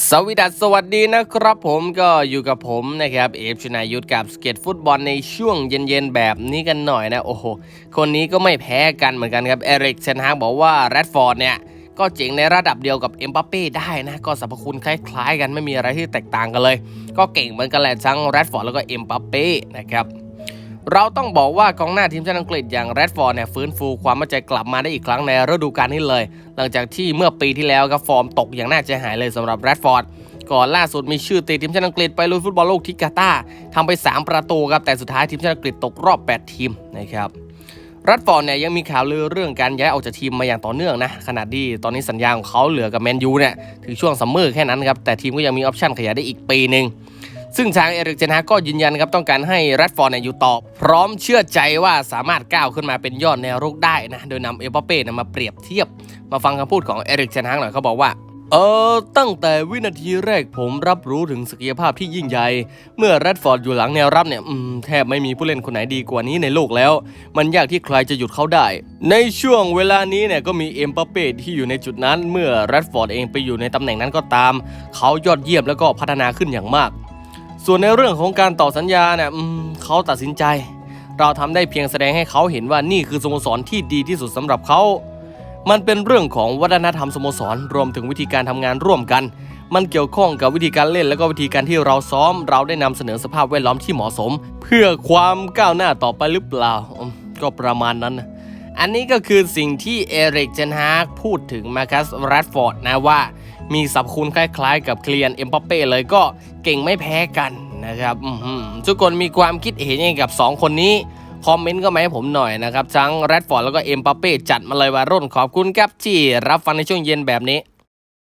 สวีดัสสวัสดีนะครับผมก็อยู่กับผมนะครับเอฟชนายุทธกับสเก็ตฟุตบอลในช่วงเย็นๆแบบนี้กันหน่อยนะ โอ้โห คนนี้ก็ไม่แพ้กันเหมือนกันครับ เอริกเซนฮากบอกว่าแรดฟอร์ดเนี่ย ก็เจ๋งในระดับเดียวกับเอ็มบัปเป้ได้นะ ก็สรรพคุณคล้ายๆ กันไม่มีอะไรที่แตกต่างกันเลย ก็เก่งเหมือนกันแหละทั้งแรดฟอร์ดแล้วก็เอ็มบัปเป้นะครับ เราต้องบอกว่ากองหน้าทีมชาติอังกฤษอย่างแรดฟอร์ดเนี่ยฟื้นฟูความมั่นใจกลับมาได้อีกครั้งในฤดูกาลนี้เลย หลังจากที่เมื่อปีที่แล้วครับฟอร์มตกอย่างน่าใจหายเลยสำหรับแรดฟอร์ดก่อนล่าสุดมีชื่อติดทีมชาติอังกฤษไปลุยฟุตบอลโลกที่กาตาร์ทำไป 3 ประตูครับแต่สุดท้ายทีมชาติอังกฤษตกรอบ 8 ทีมนะครับแรดฟอร์ดเนี่ยยังมีข่าวลือเรื่องการย้ายออกจากทีมมาอย่างต่อเนื่องนะขณะที่ตอนนี้สัญญาของเขาเหลือกับแมนยูเนี่ยถึงช่วงซัมเมอร์แค่นั้นครับแต่ทีมก็ยังมีออปชั่นขยายได้อีกปีหนึ่ง ซึ่งทางเอริกเจนฮากก็ยืนยันครับต้องการให้แรดฟอร์ดอยู่ต่อ พร้อมเชื่อใจว่าสามารถก้าวขึ้นมาเป็นยอดแนวรุกได้นะ โดยนำเอเปเป้เนี่ยมาเปรียบเทียบ มาฟังคำพูดของเอริกเจนฮาหน่อยเขาบอกว่าเออตั้งแต่วินาทีแรกผมรับรู้ถึงศักยภาพที่ยิ่งใหญ่ เมื่อแรดฟอร์ดอยู่หลังแนวรับเนี่ยแทบไม่มีผู้เล่นคนไหนดีกว่านี้ในโลกแล้ว มันยากที่ใครจะหยุดเขาได้ ในช่วงเวลานี้เนี่ยก็มีเอ็มบัปเป้ที่อยู่ในจุดนั้น เมื่อแรดฟอร์ดเองไปอยู่ในตำแหน่งนั้นก็ตาม เขายอดเยี่ยมแล้วก็พัฒนาขึ้นอย่างมาก ส่วนในเรื่องของการต่อสัญญาเนี่ยเขาตัดสินใจ เราทำได้เพียงแสดงให้เขาเห็นว่านี่คือสโมสรที่ดีที่สุดสำหรับเขา มันเป็นเรื่องของวัฒนธรรมสโมสรรวมถึงวิธีการทำงานร่วมกัน มันเกี่ยวข้องกับวิธีการเล่นและก็วิธีการที่เราซ้อม เราได้นำเสนอสภาพแวดล้อมที่เหมาะสม เพื่อความก้าวหน้าต่อไปหรือเปล่า ก็ประมาณนั้นนะอันนี้ก็คือสิ่งที่เอริกเจนฮากพูดถึงมาคัสแรดฟอร์ดนะว่า มีสับคุณคล้ายๆ กับเคลียนเอ็มบัปเป้เลยก็เก่งไม่แพ้กันนะครับทุกคนมีความคิดเห็นยังไงกับ 2 คนนี้คอมเมนต์ก็มาให้ผมหน่อยนะครับทั้งแรดฟอร์ดแล้วก็เอ็มปาเป้จัดมาเลยว่ารุ่นขอบคุณครับที่รับฟังในช่วงเย็นแบบนี้